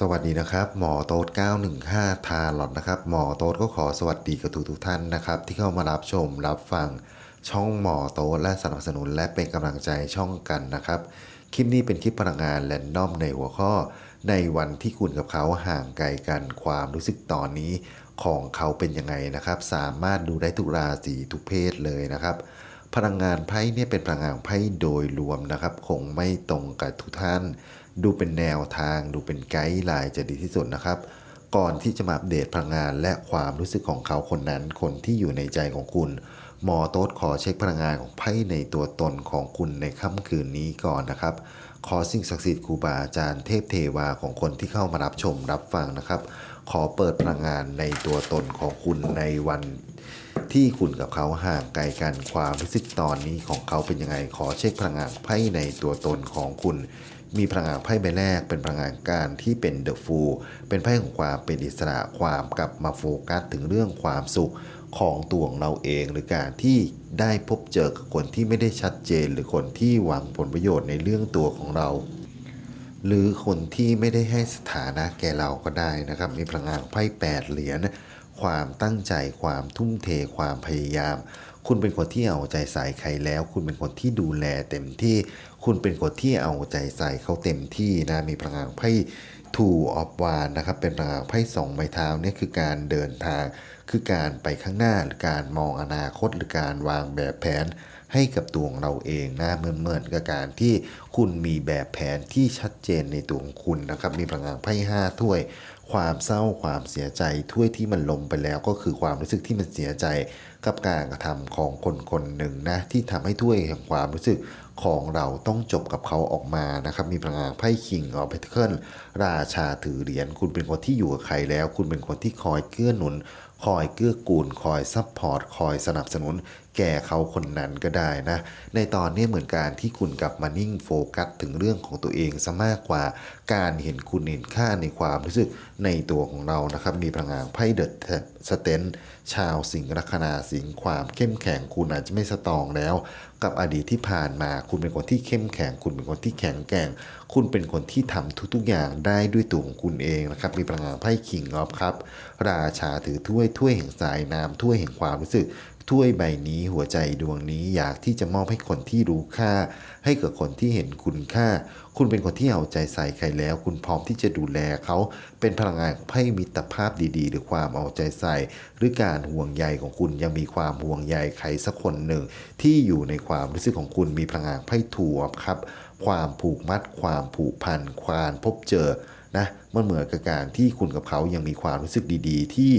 สวัสดีนะครับ หมอโต๊ด915 ทาหลอดนะครับ หมอโต๊ดก็ขอสวัสดีกับทุกทุกท่านนะครับ ที่เข้ามารับชมรับฟังช่องหมอโต๊ดและสนับสนุนและเป็นกำลังใจช่องกันนะครับ คลิปนี้เป็นคลิปพลังงานแรนดอมในหัวข้อ ในวันที่คุณกับเขาห่างไกลกันความรู้สึกตอนนี้ของเขาเป็นยังไงนะครับ สามารถดูได้ทุกราศีทุกเพศเลยนะครับพลังงานไพ่เนี่ยเป็นพลังงานไพ่โดยรวมนะครับ คงไม่ตรงกับทุกท่าน ดูเป็นแนวทางดูเป็นไกด์ไลน์จะดีที่สุดนะครับ ก่อนที่จะมาอัปเดตพลังงานและความรู้สึกของเขาคนนั้น คนที่อยู่ในใจของคุณหมอโต๊ดขอเช็คพลังงานของไพ่ในตัวตนของคุณในค่ำคืนนี้ก่อนนะครับ ขอสิ่งศักดิ์สิทธิ์ครูบาอาจารย์เทพเทวาของคนที่เข้ามารับชมรับฟังนะครับ ขอเปิดพลังงานในตัวตนของคุณในวันที่คุณกับเขาห่างไกลกันความรู้สึกตอนนี้ของเขาเป็นยังไง ขอเช็คพลังงานไพ่ในตัวตนของคุณ มีพลังงานไพ่ใบแรก เป็นพลังงานการที่เป็นเดอะฟูลเป็นไพ่ของความเป็นอิสระความกลับมาโฟกัสถึงเรื่องความสุขของตัวของเราเอง หรือการที่ได้พบเจอกับคนที่ไม่ได้ชัดเจน หรือคนที่หวังผลประโยชน์ในเรื่องตัวของเรา หรือคนที่ไม่ได้ให้สถานะแก่เราก็ได้นะครับ มีพลังงานไพ่แปดเหรียญความตั้งใจความทุ่มเทความพยายาม คุณเป็นคนที่เอาใจใส่ใครแล้ว คุณเป็นคนที่ดูแลเต็มที่ คุณเป็นคนที่เอาใจใส่เขาเต็มที่นะมีพลังงานไพ่ทูออฟวานนะครับเป็นพลังงานไพ่สองไม้เท้าเนี่ยคือการเดินทาง คือการไปข้างหน้าหรือการมองอนาคตหรือการวางแบบแผนให้กับตัวของเราเองนะเหมือนเหมือนกับการที่คุณมีแบบแผนที่ชัดเจนในตัวของคุณนะครับมีพลังงานไพ่ห้าถ้วย ความเศร้าความเสียใจถ้วยที่มันลงไปแล้วก็คือความรู้สึกที่มันเสียใจ กับการกระทำของคนคนหนึ่งนะที่ทำให้ถ้วยแห่งความรู้สึกของเราต้องจบกับเขาออกมานะครับมีพลังงานไพ่คิงออฟเพเทิลราชาถือเหรียญคุณเป็นคนที่อยู่กับใครแล้ว คุณเป็นคนที่คอยเกื้อหนุน คอยเกื้อกูลคอยซัพพอร์ตคอยสนับสนุน แก่เขาคนนั้นก็ได้นะ ในตอนนี้เหมือนการที่คุณกลับมานิ่งโฟกัสถึงเรื่องของตัวเองซะมากกว่า การเห็นคุณเห็นค่าในความรู้สึกในตัวของเรานะครับ มีพลังงานไพ่เดอะสเตนชาวสิงห์ลัคนาสิงห์ความเข้มแข็งคุณอาจจะไม่สตองแล้ว กับอดีตที่ผ่านมาคุณเป็นคนที่เข้มแข็ง คุณเป็นคนที่แข็งแกร่ง คุณเป็นคนที่ทำทุกๆอย่างได้ด้วยตัวของคุณเองนะครับ มีพลังงานไพ่คิงออฟครับ ราชาถือถ้วยถ้วยแห่งสายน้ำถ้วยแห่งความรู้สึกถ้วยใบนี้หัวใจดวงนี้อยากที่จะมอบให้คนที่รู้ค่า ให้กับคนที่เห็นคุณค่า คุณเป็นคนที่เอาใจใส่ใครแล้ว คุณพร้อมที่จะดูแลเขาเป็นพลังงานของไพ่มิตรภาพดีๆ หรือความเอาใจใส่ หรือการห่วงใยของคุณยังมีความห่วงใยใครสักคนหนึ่ง ที่อยู่ในความรู้สึกของคุณมีพลังงานไพ่ถูกครับ ความผูกมัด ความผูกพันความพบเจอ นะมันเหมือนกับการที่คุณกับเขายังมีความรู้สึกดีๆ ที่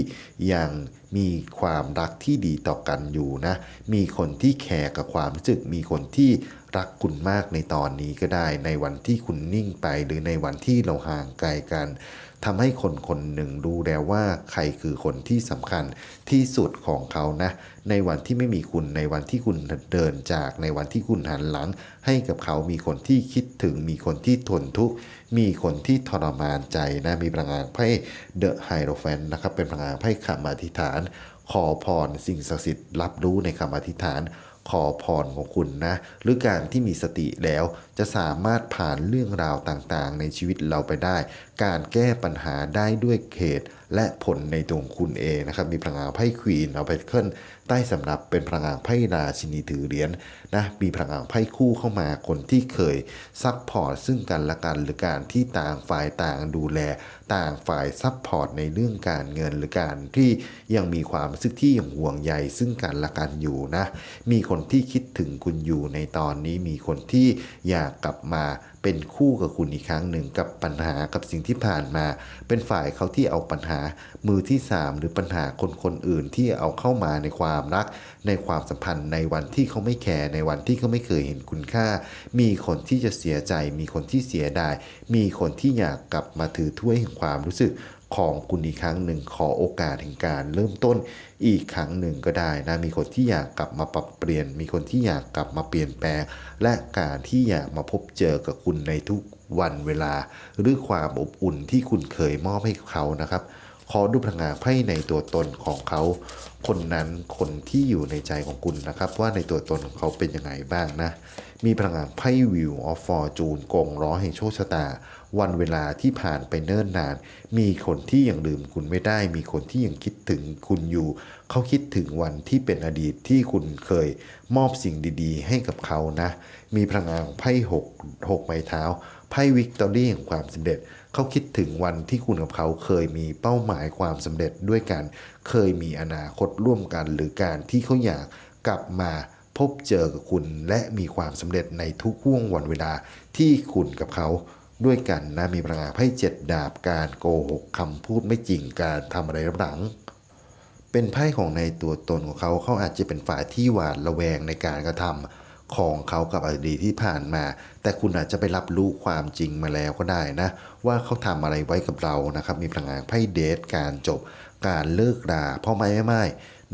ยังมีความรักที่ดีต่อกันอยู่นะ มีคนที่แคร์กับความรู้สึก มีคนที่รักคุณมากในตอนนี้ก็ได้ ในวันที่คุณนิ่งไปหรือในวันที่เราห่างไกลกัน ทำให้คนคนหนึ่งรู้แล้วว่าใครคือคนที่สำคัญที่สุดของเขานะ ในวันที่ไม่มีคุณในวันที่คุณเดินจากในวันที่คุณหันหลัง ให้กับเขามีคนที่คิดถึงมีคนที่ทนทุกข์มีคนที่ทรมานใจนะมีพลังงานไพ่เดอะไฮโรแฟนนะครับเป็นพลังงานไพ่คำอธิษฐาน ขอพรสิ่งศักดิ์สิทธิ์รับรู้ในคำอธิษฐานขอพรของคุณนะ หรือการที่มีสติแล้ว จะสามารถผ่านเรื่องราวต่างๆ ในชีวิตเราไปได้ การแก้ปัญหาได้ด้วยเหตุและผลในตัวคุณเองนะครับ มีพลังงานไพ่ควีนเอาไปเคิลใต้สำรับเป็นพลังงานไพ่ราชินีถือเหรียญนะ มีพลังงานไพ่คู่เข้ามาคนที่เคยซัพพอร์ตซึ่งกันและกันหรือการที่ต่างฝ่ายต่างดูแล ต่างฝ่ายซัพพอร์ตในเรื่องการเงินหรือการที่ยังมีความรู้สึกที่ยังห่วงใยซึ่งกันและกันอยู่นะ มีคนที่คิดถึงคุณอยู่ในตอนนี้มีคนที่อยากกลับมาเป็นคู่กับคุณอีกครั้งหนึ่งกับปัญหากับสิ่งที่ผ่านมา เป็นฝ่ายเขาที่เอาปัญหามือที่สามหรือปัญหาคนคนอื่นที่เอาเข้ามาในความรัก ในความสัมพันธ์ในวันที่เขาไม่แคร์ในวันที่เขาไม่เคยเห็นคุณค่า มีคนที่จะเสียใจ มีคนที่เสียดาย มีคนที่อยากกลับมาถือถ้วยแห่งความรู้สึก ของคุณอีกครั้งหนึ่ง ขอโอกาสแห่งการเริ่มต้นอีกครั้งหนึ่งก็ได้นะมีคนที่อยากกลับมาปรับเปลี่ยน มีคนที่อยากกลับมาเปลี่ยนแปลง และการที่อยากมาพบเจอกับคุณในทุกวันเวลา หรือความอบอุ่นที่คุณเคยมอบให้เขานะครับ ขอดูพลังงานไพ่ในตัวตนของเขา คนนั้นคนที่อยู่ในใจของคุณนะครับ ว่าในตัวตนของเขาเป็นยังไงบ้างนะ มีพลังงานไพ่วิวออฟฟอร์จูนกงล้อแห่งโชคชะตา วันเวลาที่ผ่านไปเนิ่นนาน มีคนที่ยังลืมคุณไม่ได้ มีคนที่ยังคิดถึงคุณอยู่ เขาคิดถึงวันที่เป็นอดีตที่คุณเคยมอบสิ่งดี ๆ ให้กับเขานะ มีพลังงานไพ่หกหกไม้เท้า ไพ่วิกตอรี่แห่งความสำเร็จเขาคิดถึงวันที่คุณกับเขาเคยมีเป้าหมายความสำเร็จด้วยกัน เคยมีอนาคตร่วมกัน หรือการที่เขาอยากกลับมาพบเจอกับคุณและมีความสำเร็จในทุกห่วงวันเวลาที่คุณกับเขาด้วยกันนะมีพลังงานไพ่เจ็ดดาบการโกหกคำพูดไม่จริงการทำอะไรรับหลัง เป็นไพ่ของในตัวตนของเขาเขาอาจจะเป็นฝ่ายที่หวาดระแวงในการกระทำ ของเขากับอดีตที่ผ่านมา แต่คุณอาจจะไปรับรู้ความจริงมาแล้วก็ได้นะ ว่าเขาทำอะไรไว้กับเรานะครับ มีพลังงานไพ่เดทการจบ การเลิกราเพราะไม่ไม่ไม่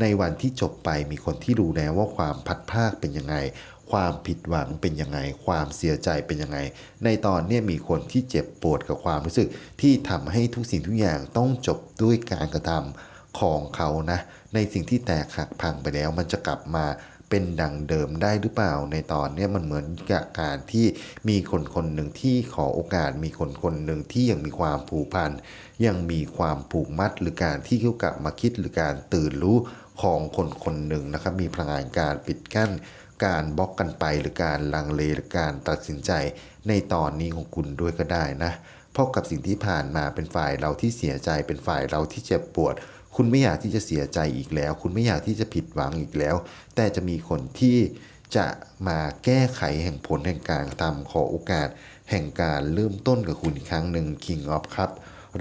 ในวันที่จบไปมีคนที่รู้แล้วว่าความพัดพรากเป็นยังไง ความผิดหวังเป็นยังไง ความเสียใจเป็นยังไง ในตอนนี้มีคนที่เจ็บปวดกับความรู้สึก ที่ทำให้ทุกสิ่งทุกอย่างต้องจบด้วยการกระทำของเขานะ ในสิ่งที่แตกหักพังไปแล้วมันจะกลับมา เป็นดังเดิมได้หรือเปล่าในตอนนี้มันเหมือนกับการที่มีคนคนหนึ่งที่ขอโอกาสมีคนคนหนึ่งที่ยังมีความผูกพันยังมีความผูกมัดหรือการที่เขากลับมาคิดหรือการตื่นรู้ของคนคนหนึ่งนะครับมีพลังงานการปิดกั้นการบล็อกกันไปหรือการลังเลหรือการตัดสินใจ ในตอนนี้ของคุณด้วยก็ได้นะเพราะกับสิ่งที่ผ่านมาเป็นฝ่ายเราที่เสียใจเป็นฝ่ายเราที่เจ็บปวด คุณไม่อยากที่จะเสียใจอีกแล้ว คุณไม่อยากที่จะผิดหวังอีกแล้ว แต่จะมีคนที่จะมาแก้ไขแห่งผลแห่งการกระทำขอโอกาส แห่งการเริ่มต้นกับคุณอีกครั้งหนึ่ง King of ครับ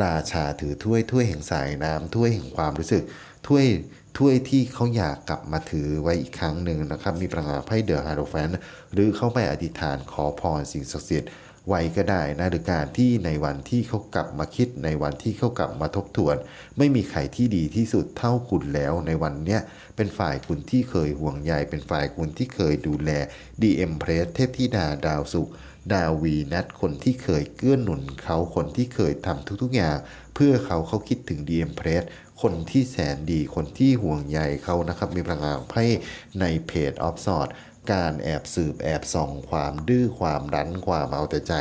ราชาถือถ้วยถ้วยแห่งสายน้ำถ้วยแห่งความรู้สึกถ้วยถ้วยที่เขาอยากกลับมาถือไว้อีกครั้งหนึ่งนะครับ มีพลังาไพ่เดอะฮาร์โดแฟนหรือเข้าไปอธิษฐานขอพรสิ่งศักดิ์สิทธิ์ ไว้ก็ได้นะหรือการที่ในวันที่เขากลับมาคิดในวันที่เขากลับมาทบทวน ไม่มีใครที่ดีที่สุดเท่าคุณแล้วในวันเนี้ยเป็นฝ่ายคุณที่เคยห่วงใยเป็นฝ่ายคุณที่เคยดูแลดีเอ็มเพรสเทพธิดาดาวสุขดาวีนัทคนที่เคยเกื้อหนุนเขาคนที่เคยทำทุกๆอย่าง เพื่อเขาเขาคิดถึงดีเอ็มเพรสคนที่แสนดีคนที่ห่วงใยเขานะครับมีพลังงานไพ่ในเพจออฟสอด การแอบสืบแอบส่องความดื้อความรั้นความเอาแต่ใจ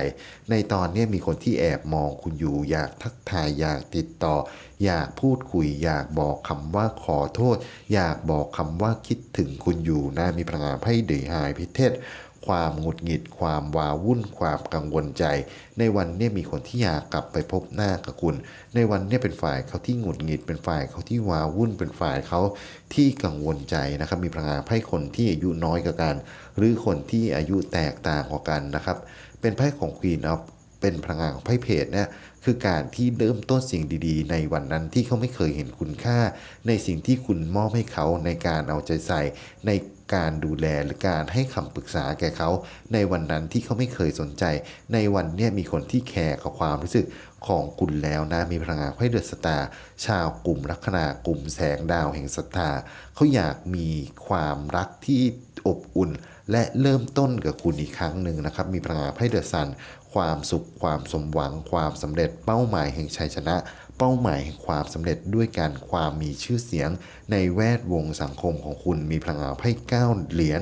ในตอนนี้มีคนที่แอบมองคุณอยู่อยากทักทายอยากติดต่อ อยากพูดคุย อยากบอกคำว่าขอโทษ อยากบอกคำว่าคิดถึงคุณอยู่นะมีพลังงานไพ่เดหายพิเทศ ความหงุดหงิด ความวาวุ่น ความกังวลใจ ในวันนี้มีคนที่อยากกลับไปพบหน้ากับคุณ ในวันนี้เป็นฝ่ายเขาที่หงุดหงิด เป็นฝ่ายเขาที่วาวุ่น เป็นฝ่ายเขาที่กังวลใจนะครับ มีพลังงานไพ่คนที่อายุน้อยกว่ากัน หรือคนที่อายุแตกต่างกว่ากันนะครับ เป็นไพ่ของ Queen of เป็นพลังงานของไพ่เพจเนี่ยคือการที่เริ่มต้นสิ่งดีๆ ในวันนั้นที่เขาไม่เคยเห็นคุณค่า ในสิ่งที่คุณมอบให้เขาในการเอาใจใส่ใน การดูแลหรือการให้คำปรึกษาแก่เขา ในวันนั้นที่เขาไม่เคยสนใจ ในวันนี้มีคนที่แคร์กับความรู้สึกของคุณแล้วนะมีพลังงานไพ่เดือะสตาร์ชาวกลุ่มลัคนากลุ่มแสงดาวแห่งศรัทธาเขาอยากมีความรักที่อบอุ่น และเริ่มต้นกับคุณอีกครั้งหนึ่งนะครับ มีพลังงานไพ่เดือะซันความสุขความสมหวังความสำเร็จเป้าหมายแห่งชัยชนะ เป้าหมายแห่งความสำเร็จด้วยการความมีชื่อเสียง ในแวดวงสังคมของคุณมีพลังงานไพ่เก้าเหรียญ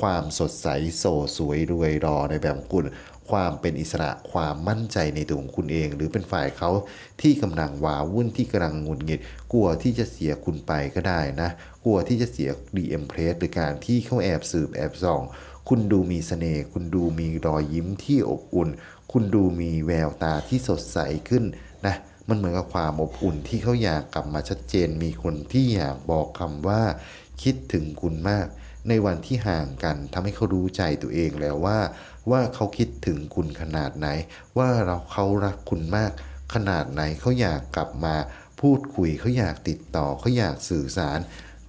ความสดใสโสสวยรวยรอในแบบของคุณความเป็นอิสระความมั่นใจในตัวของคุณเอง หรือเป็นฝ่ายเขาที่กำลังวาวุ่นที่กำลังหงุดหงิด กลัวที่จะเสียคุณไปก็ได้นะ กลัวที่จะเสียดีเอ็มเพรสหรือการที่เขาแอบสืบแอบส่อง คุณดูมีเสน่ห์คุณดูมีรอยยิ้มที่อบอุ่น คุณดูมีแววตาที่สดใสขึ้นนะ มันเหมือนกับความอบอุ่นที่เขาอยากกลับมาชัดเจน มีคนที่อยากบอกคำว่า คิดถึงคุณมาก ในวันที่ห่างกันทำให้เขารู้ใจตัวเองแล้วว่า ว่าเขาคิดถึงคุณขนาดไหน ว่าเราเขารักคุณมาก ขนาดไหนเขาอยากกลับมาพูดคุยเขาอยากติดต่อเขาอยากสื่อสาร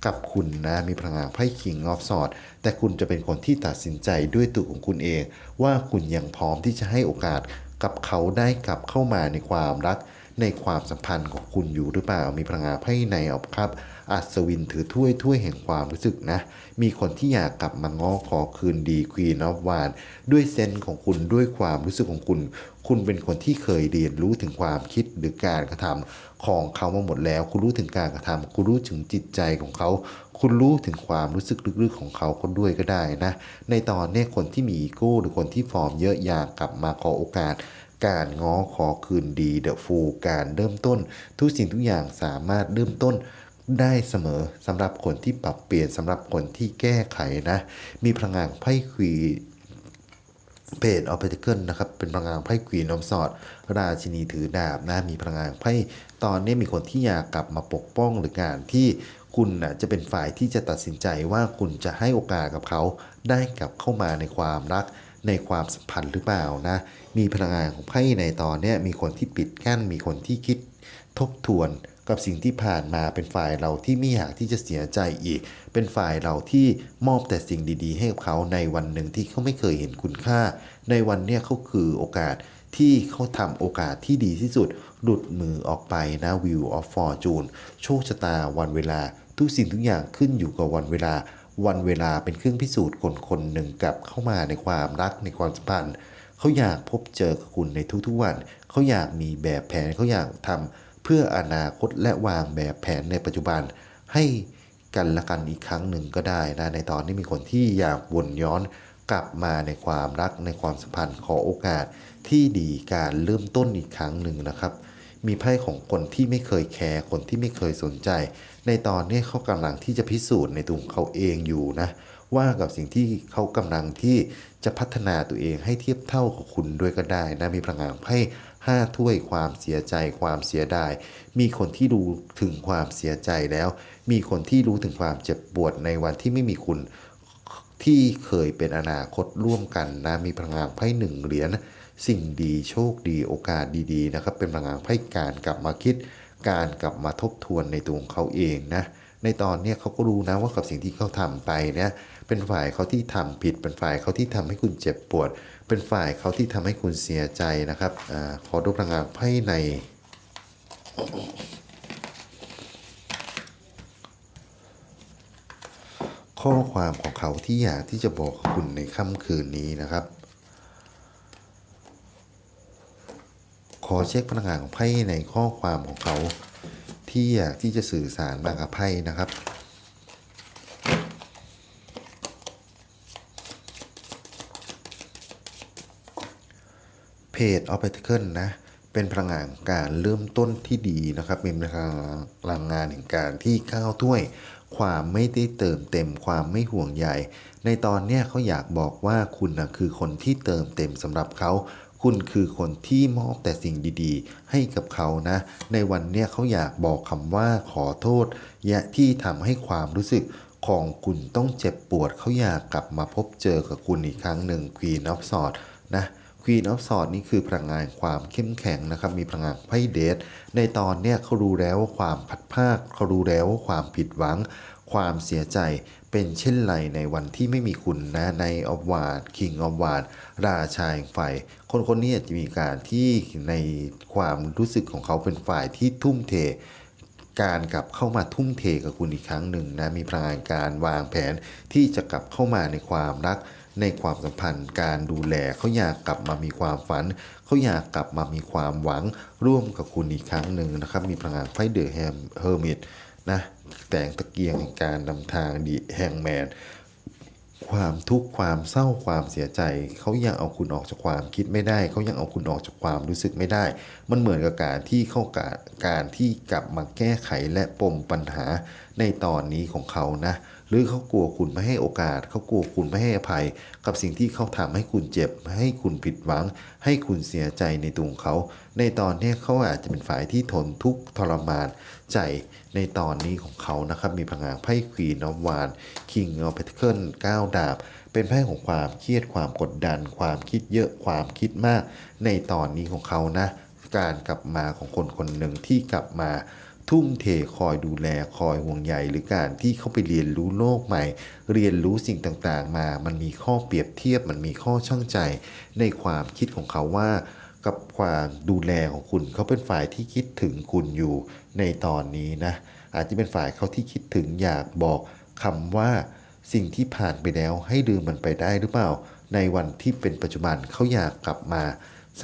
กับคุณนะมีพลังงานไพ่คิงออฟสอดแต่คุณจะเป็นคนที่ตัดสินใจด้วยตัวของคุณเอง ว่าคุณยังพร้อมที่จะให้โอกาสกับเขาได้กลับเข้ามาในความรัก ในความสัมพันธ์ของคุณอยู่หรือเปล่า มีพลังงานไพ่ในออกครับ อัศวินถือถ้วยถ้วยแห่งความรู้สึกนะ มีคนที่อยากกลับมาง้อขอคืนดีควีนอฟวานด้วยเซนส์ของคุณด้วยความรู้สึกของคุณ คุณเป็นคนที่เคยเรียนรู้ถึงความคิดหรือการกระทำของเขามาหมดแล้ว คุณรู้ถึงการกระทำคุณรู้ถึงจิตใจของเขา คุณรู้ถึงความรู้สึกลึกๆของเขาคนด้วยก็ได้นะ ในตอนนี้คนที่มีอีโก้หรือคนที่ฟอร์มเยอะอยากกลับมาขอโอกาส การง้อขอคืนดีเดอะฟูการเริ่มต้น ทุกสิ่งทุกอย่างสามารถเริ่มต้นได้เสมอสำหรับคนที่ปรับเปลี่ยนสำหรับคนที่แก้ไขนะ มีพลังงานไพ่ควีเพจออฟเปเกิลนะครับเป็นพลังงานไพ่ควีนอมสอด ราชินีถือดาบนะมีพลังงานไพ่ตอนนี้มีคนที่อยากกลับมาปกป้องหรือการที่คุณนะจะเป็นฝ่ายที่จะตัดสินใจว่าคุณจะให้โอกาสกับเขาได้กลับเข้ามาในความรักในความสัมพันธ์หรือเปล่านะ มีพลังงานของไพ่ในตอนนี้มีคนที่ปิดกั้น มีคนที่คิดทบทวนกับสิ่งที่ผ่านมาเป็นฝ่ายเราที่ไม่อยากที่จะเสียใจอีก เป็นฝ่ายเราที่มอบแต่สิ่งดีๆ ให้กับเขาในวันหนึ่งที่เขาไม่เคยเห็นคุณค่า ในวันเนี้ยเขาคือโอกาสที่เขาทำโอกาสที่ดีที่สุด หลุดมือออกไปนะวิวออฟฟอร์จูนโชคชะตาวันเวลา ทุกสิ่งทุกอย่างขึ้นอยู่กับวันเวลา วันเวลาเป็นเครื่องพิสูจน์คนคนหนึ่งกลับเข้ามาในความรักในความสัมพันธ์ เขาอยากพบเจอกับคุณในทุกๆวัน เขาอยากมีแบบแผนเขาอยากทำเพื่ออนาคตและวางแบบแผนในปัจจุบัน ให้กันละกันอีกครั้งหนึ่งก็ได้นะในตอนนี้มีคนที่อยากวนย้อนกลับมาในความรักในความสัมพันธ์ขอโอกาสที่ดีการเริ่มต้นอีกครั้งหนึ่งนะครับ มีไพ่ของคนที่ไม่เคยแคร์คนที่ไม่เคยสนใจ ในตอนนี้เขากำลังที่จะพิสูจน์ในตัวเขาเองอยู่นะ ว่ากับสิ่งที่เขากำลังที่จะพัฒนาตัวเองให้เทียบเท่ากับคุณด้วยก็ได้นะมีพลังงานไพ่ห้าถ้วยความเสียใจความเสียดาย มีคนที่รู้ถึงความเสียใจแล้ว มีคนที่รู้ถึงความเจ็บปวดในวันที่ไม่มีคุณที่เคยเป็นอนาคตร่วมกันนะมีพลังงานไพ่หนึ่งเหรียญสิ่งดีโชคดีโอกาสดีๆนะครับเป็นพลังงานไพ่การกลับมาคิด การกลับมาทบทวนในตัวของเขาเองนะ ในตอนเนี้ยเขาก็รู้นะว่ากับสิ่งที่เขาทำไปเนี่ยเป็นฝ่ายเขาที่ทำผิด เป็นฝ่ายเขาที่ทำให้คุณเจ็บปวด เป็นฝ่ายเขาที่ทำให้คุณเสียใจนะครับอขอดูพลังงานไพ่ในข้อความของเขาที่อยากที่จะบอกคุณในค่ำคืนนี้นะครับ ขอเช็คพลังงานของไพ่ในข้อความของเขา ที่อยากที่จะสื่อสารมากับไพ่นะครับเพจออ p เ a เ i ินะ เป็นพลังงานการเริ่มต้นที่ดีนะครับเป็นพลังงานแห่งการที่ก้าวถ้วย ความไม่ได้เติมเต็มความไม่ห่วงใยในตอนเนี้ยเขาอยากบอกว่าคุณนะคือคนที่เติมเต็มสำหรับเขา คุณคือคนที่มอบแต่สิ่งดีๆ ให้กับเขานะ ในวันเนี้ยเขาอยากบอกคำว่าขอโทษยะที่ทำให้ความรู้สึกของคุณต้องเจ็บปวดเขาอยากกลับมาพบเจอกับคุณอีกครั้งหนึ่ง Queen of Swords นะ Queen of Swords นี่คือพลังงานความเข้มแข็งนะครับ มีพลังงานไพ่เดทในตอนเนี้ยเขารู้แล้วว่าความผัดภาคเขารู้แล้วว่าความผิดหวัง ความเสียใจ เป็นเช่นไรในวันที่ไม่มีคุณนะในอวาดคิงอวาดราชาแห่งไฟ คนคนนี้จะมีการที่ในความรู้สึกของเขาเป็นฝ่ายที่ทุ่มเท การกลับเข้ามาทุ่มเทกับคุณอีกครั้งหนึ่งนะมีพลังงานการวางแผนที่จะกลับเข้ามาในความรักในความสัมพันธ์การดูแลเขาอยากกลับมามีความฝัน เขาอยากกลับมามีความหวังร่วมกับคุณอีกครั้งหนึ่งนะครับ มีพลังงานไฟเดอะแฮมเฮอร์มิตนะ แต่งตะเกียงแห่งการนำทางดีแฮงแมน ความทุกข์ความเศร้าความเสียใจ เขายังเอาคุณออกจากความคิดไม่ได้ เขายังเอาคุณออกจากความรู้สึกไม่ได้ มันเหมือนกับการที่เข้าการการที่กลับมาแก้ไขและปมปัญหาในตอนนี้ของเขานะ หรือเขากลัวคุณไม่ให้โอกาส เขากลัวคุณไม่ให้อภัย กับสิ่งที่เขาทำให้คุณเจ็บ ให้คุณผิดหวัง ให้คุณเสียใจในตัวของเขา ในตอนนี้เขาอาจจะเป็นฝ่ายที่ทนทุกข์ทรมานใจในตอนนี้ของเขานะครับ มีพลังงานไพ่ควีนอฟวานคิงออฟเพทเคิลก้าวดาบ เป็นไพ่ของความเครียดความกดดัน ความคิดเยอะความคิดมาก ในตอนนี้ของเขานะ การกลับมาของคนคนหนึ่งที่กลับมา ทุ่มเทคอยดูแลคอยห่วงใยหรือการที่เขาไปเรียนรู้โลกใหม่ เรียนรู้สิ่งต่างๆ มา มันมีข้อเปรียบเทียบ มันมีข้อช่างใจ ในความคิดของเขาว่า กับความดูแลของคุณเขาเป็นฝ่ายที่คิดถึงคุณอยู่ในตอนนี้นะ อาจจะเป็นฝ่ายเขาที่คิดถึงอยากบอกคำว่าสิ่งที่ผ่านไปแล้วให้ลืมมันไปได้หรือเปล่า ในวันที่เป็นปัจจุบันเขาอยากกลับมา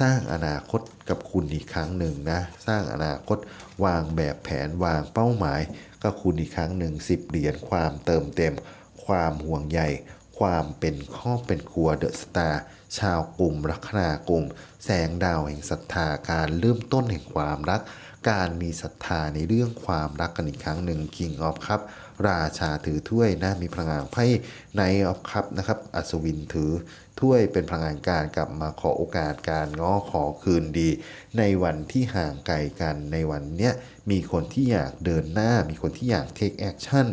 สร้างอนาคตกับคุณอีกครั้งหนึ่งนะสร้างอนาคตวางแบบแผนวางเป้าหมายกับคุณอีกครั้งหนึ่งสิบเหรียญความเติมเต็ม ความห่วงใยความเป็นครอบเป็นครัวเดอะสตาร์ชาวกลุ่มลัคนากลุ่ม แสงดาวแห่งศรัทธาการเริ่มต้นแห่งความรัก การมีศรัทธาในเรื่องความรักกันอีกครั้งหนึ่ง King of ครับ ราชาถือถ้วยนะมีพลังงานไพ่ในออฟครับนะครับอัศวินถือ ถ้วยเป็นพลังงานการกลับมาขอโอกาสการง้อขอคืนดี ในวันที่ห่างไกลกันในวันเนี้ยมีคนที่อยากเดินหน้า มีคนที่อยากเทคแอคชั่น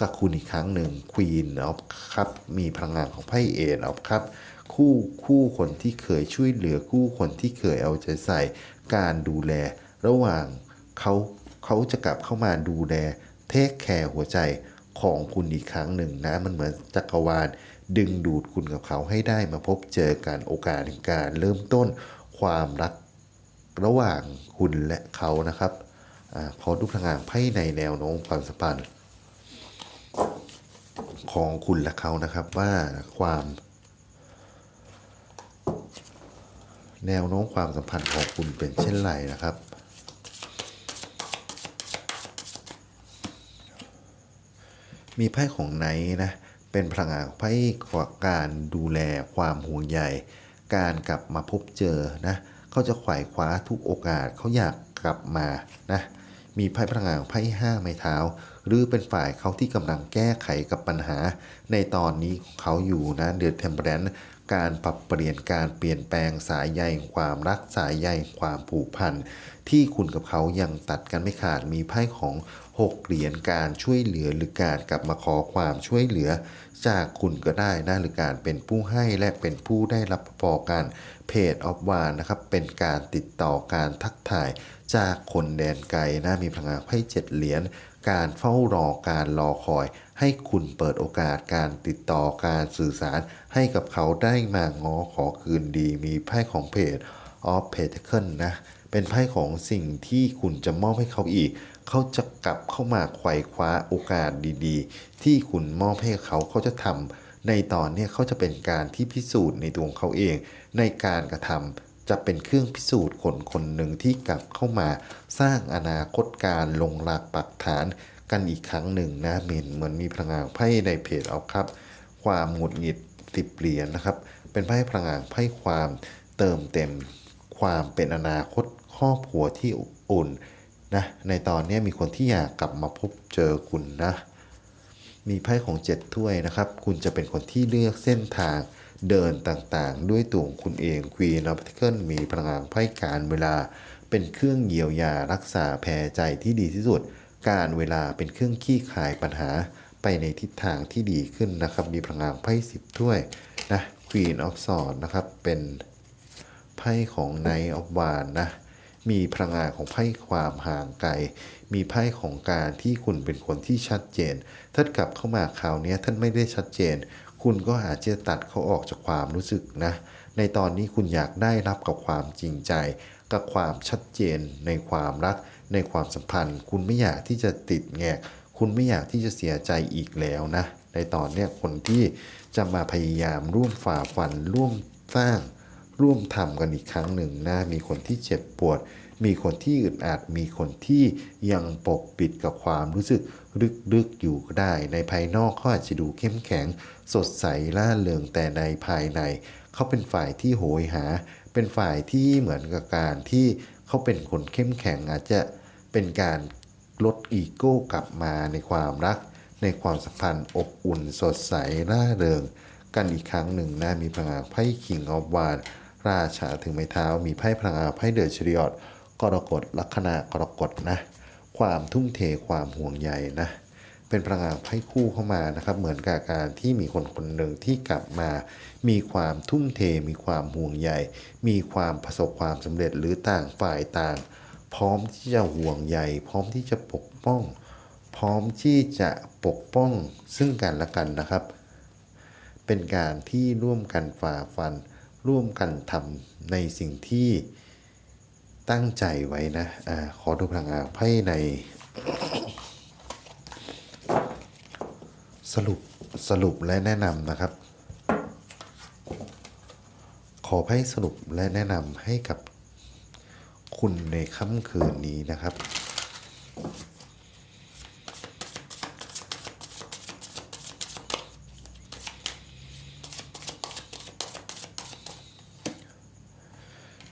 กับคุณอีกครั้งหนึ่ง Queen of ครับมีพลังงานของไพ่เอ็นออฟครับคู่คู่คนที่เคยช่วยเหลือคู่คนที่เคยเอาใจใส่ การดูแล ระหว่างเขาเขาจะกลับเข้ามาดูแลเทคแคร์หัวใจของคุณอีกครั้งหนึ่งนะมันเหมือนจักรวาล ดึงดูดคุณกับเขาให้ได้มาพบเจอกันโอกาสในการเริ่มต้นความรักระหว่างคุณและเขานะครับอพอดูพลังานไพ่ในแนวโน้มความสัมพันธ์ของคุณและเขานะครับว่าความ แนวโน้มความสัมพันธ์ของคุณเป็นเช่นไรนะครับมีไพ่ของไนนะ เป็นพลังงานไพ่การดูแลความห่วงใยการกลับมาพบเจอนะเขาจะขวายคว้าทุกโอกาสเขาอยากกลับมานะมีไพ่พลังงานไพ่ห้าไม้เท้า หรือเป็นฝ่ายเขาที่กำลังแก้ไขกับปัญหา ในตอนนี้ของเขาอยู่นะเดือดเทมเปอร์แนการปรับเปลี่ยนการเปลี่ยนแปลงสายใยความรักสายใยความผูกพันที่คุณกับเขายังตัดกันไม่ขาดมีไพ่ของ หกเหรียญการช่วยเหลือหรือการกลับมาขอความช่วยเหลือ จากคุณก็ได้นะหรือการเป็นผู้ให้และเป็นผู้ได้รับพอการเพจออฟวานนะครับเป็นการติดต่อการทักทาย จากคนแดนไกลนะมีพลังงานไพ่เจ็ดเหรียญการเฝ้ารอการรอคอย ให้คุณเปิดโอกาสการติดต่อการสื่อสารให้กับเขาได้มาง้อขอคืนดีมีไพ่ของเพจ of Pentacle นะเป็นไพ่ของสิ่งที่คุณจะมอบให้เขาอีก เขาจะกลับเข้ามาไขว่คว้าโอกาสดีๆ ที่คุณมอบให้เขาเขาจะทำในตอนนี้เขาจะเป็นการที่พิสูจน์ในตัวของเขาเอง ในการกระทำจะเป็นเครื่องพิสูจน์คนคนหนึ่งที่กลับเข้ามา สร้างอนาคตการลงหลักปักฐานกันอีกครั้งหนึ่งนะเหมือนเหมือนมีพลังงานไพ่ในเพจเอาครับ ความหงุดหงิดสิบเหรียญนะครับ เป็นไพ่พลังงานไพ่ความเติมเต็ม ความเป็นอนาคตครอบครัวที่อุ่น นะในตอนนี้มีคนที่อยากกลับมาพบเจอคุณนะ มีไพ่ของเจ็ดถ้วยนะครับ คุณจะเป็นคนที่เลือกเส้นทางเดินต่างๆ ด้วยตัวของคุณเอง Queen of Pentacles มีพลังงานไพ่การเวลาเป็นเครื่องเยียวยารักษาแผลใจที่ดีที่สุด การเวลาเป็นเครื่องขี้คายปัญหาไปในทิศทางที่ดีขึ้นนะครับ มีพลังงานไพ่สิบถ้วยนะ Queen of Swords นะครับเป็นไพ่ของไนออฟวานนะ มีพลังงานของไพ่ความห่างไกล มีไพ่ของการที่คุณเป็นคนที่ชัดเจนถ้ากลับเข้ามาคราวนี้ท่านไม่ได้ชัดเจน คุณก็อาจจะตัดเขาออกจากความรู้สึกนะ ในตอนนี้คุณอยากได้รับกับความจริงใจ กับความชัดเจนในความรัก ในความสัมพันธ์ คุณไม่อยากที่จะติดแงกคุณไม่อยากที่จะเสียใจอีกแล้วนะ ในตอนเนี้ยคนที่จะมาพยายามร่วมฝ่าฟันร่วมสร้าง ร่วมทำกันอีกครั้งหนึ่งนะมีคนที่เจ็บปวด มีคนที่อึดอัด มีคนที่ยังปกปิดกับความรู้สึกลึกๆอยู่ก็ได้ ในภายนอกเขาอาจจะดูเข้มแข็ง สดใสล่าเริงแต่ในภายใน เขาเป็นฝ่ายที่โหยหา เป็นฝ่ายที่เหมือนกับการที่เขาเป็นคนเข้มแข็งอาจจะเป็นการลดอีโก้กลับมาในความรัก ในความสัมพันธ์อบอุ่นสดใสร่าเริง กันอีกครั้งหนึ่งนะมีพลังงานไพ่คิงออฟวาน ราชาถึงไม้เท้ามีไพ่พลังงาไพ่เดอร์ชริออตกรกฎลัคนากรกฎนะ ความทุ่มเทความห่วงใยนะ เป็นพลังงานไพ่คู่เข้ามานะครับ เหมือนกับการที่มีคนคนหนึ่งที่กลับมา มีความทุ่มเท มีความห่วงใย มีความประสบความสำเร็จหรือต่างฝ่ายต่าง พร้อมที่จะห่วงใย พร้อมที่จะปกป้อง พร้อมที่จะปกป้องซึ่งกันและกันนะครับ เป็นการที่ร่วมกันฝ่าฟัน ร่วมกันทำในสิ่งที่ตั้งใจไว้นะอ่าขอดูพลังงานไพ่ใน สรุปสรุปและแนะนำนะครับ ขอไพ่สรุปและแนะนำให้กับคุณในค่ำคืนนี้นะครับ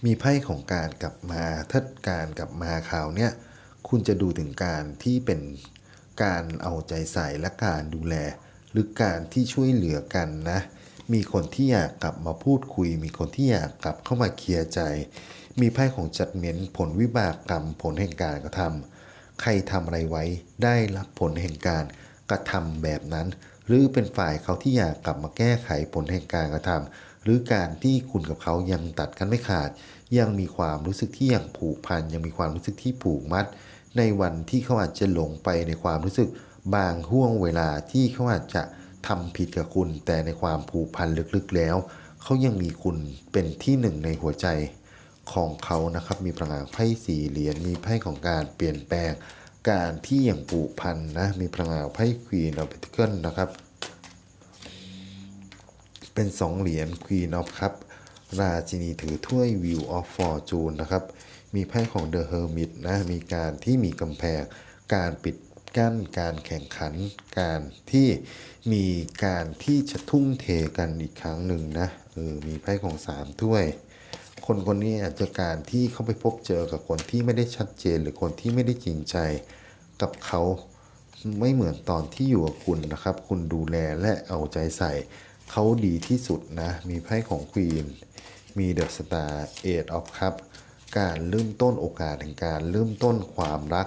มีไพ่ของการกลับมาถ้าการกลับมาคราวเนี้ยคุณจะดูถึงการที่เป็นการเอาใจใส่และการดูแล หรือการที่ช่วยเหลือกันนะ มีคนที่อยากกลับมาพูดคุย มีคนที่อยากกลับเข้ามาเคลียร์ใจ มีไพ่ของจัดเม้นผลวิบากกรรมผลแห่งการกระทำใครทำอะไรไว้ได้รับผลแห่งการกระทำแบบนั้น หรือเป็นฝ่ายเขาที่อยากกลับมาแก้ไขผลแห่งการกระทำ หรือการที่คุณกับเขายังตัดกันไม่ขาด ยังมีความรู้สึกที่ยังผูกพัน ยังมีความรู้สึกที่ผูกมัด ในวันที่เขาอาจจะหลงไปในความรู้สึกบางห่วงเวลาที่เขาอาจจะทำผิดกับคุณ แต่ในความผูกพันลึกๆแล้ว เขายังมีคุณเป็นที่หนึ่งในหัวใจของเขานะครับ มีพลังงานไพ่สี่เหรียญมีไพ่ของการเปลี่ยนแปลง การที่ยังผูกพันนะมีพลังงานไพ่ควีนออฟเพนเกิลนะครับ เป็นสองเหรียญ Queen of Cup ราชินีถือถ้วย Wheel of Fortune นะครับ มีไพ่ของ The Hermit นะ มีการที่มีกำแพง การปิดกั้น การแข่งขัน การที่มีการที่จะทุ่มเทกันอีกครั้งหนึ่งนะ เออ มีไพ่ของสามถ้วย คนคนนี้อาจจะการที่เข้าไปพบเจอกับคนที่ไม่ได้ชัดเจนหรือคนที่ไม่ได้จริงใจกับเขาไม่เหมือนตอนที่อยู่กับคุณนะครับ คุณดูแลและเอาใจใส่ เขาดีที่สุดนะ มีไพ่ของควีนมีเดอะสตาร์เอทออฟคัพการเริ่มต้นโอกาสแห่งการเริ่มต้นความรัก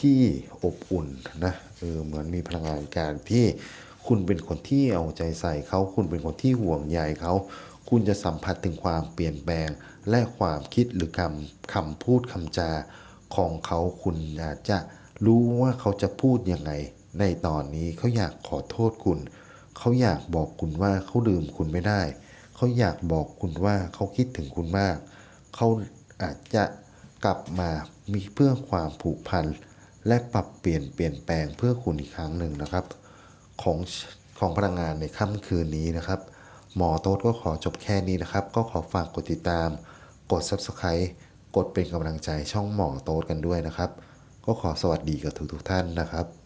ที่อบอุ่นนะเออเหมือนมีพลังงานการที่คุณเป็นคนที่เอาใจใส่เขาคุณเป็นคนที่ห่วงใยเขาคุณจะสัมผัสถึงความเปลี่ยนแปลง และความคิดหรือคำคำพูดคำจาของเขาคุณอาจจะรู้ว่าเขาจะพูดยังไง ในตอนนี้เขาอยากขอโทษคุณ เขาอยากบอกคุณว่าเขาลืมคุณไม่ได้ เขาอยากบอกคุณว่าเขาคิดถึงคุณมาก เขาอาจจะกลับมามีเพื่อความผูกพันและปรับเปลี่ยนเปลี่ยนแปลงเพื่อคุณอีกครั้งหนึ่งนะครับ ของของพลังงานในค่ำคืนนี้นะครับ หมอโต๊ดก็ขอจบแค่นี้นะครับ ก็ขอฝากกดติดตาม กด Subscribe กดเป็นกำลังใจช่องหมอโต๊ดกันด้วยนะครับ ก็ขอสวัสดีกับทุกๆท่านนะครับ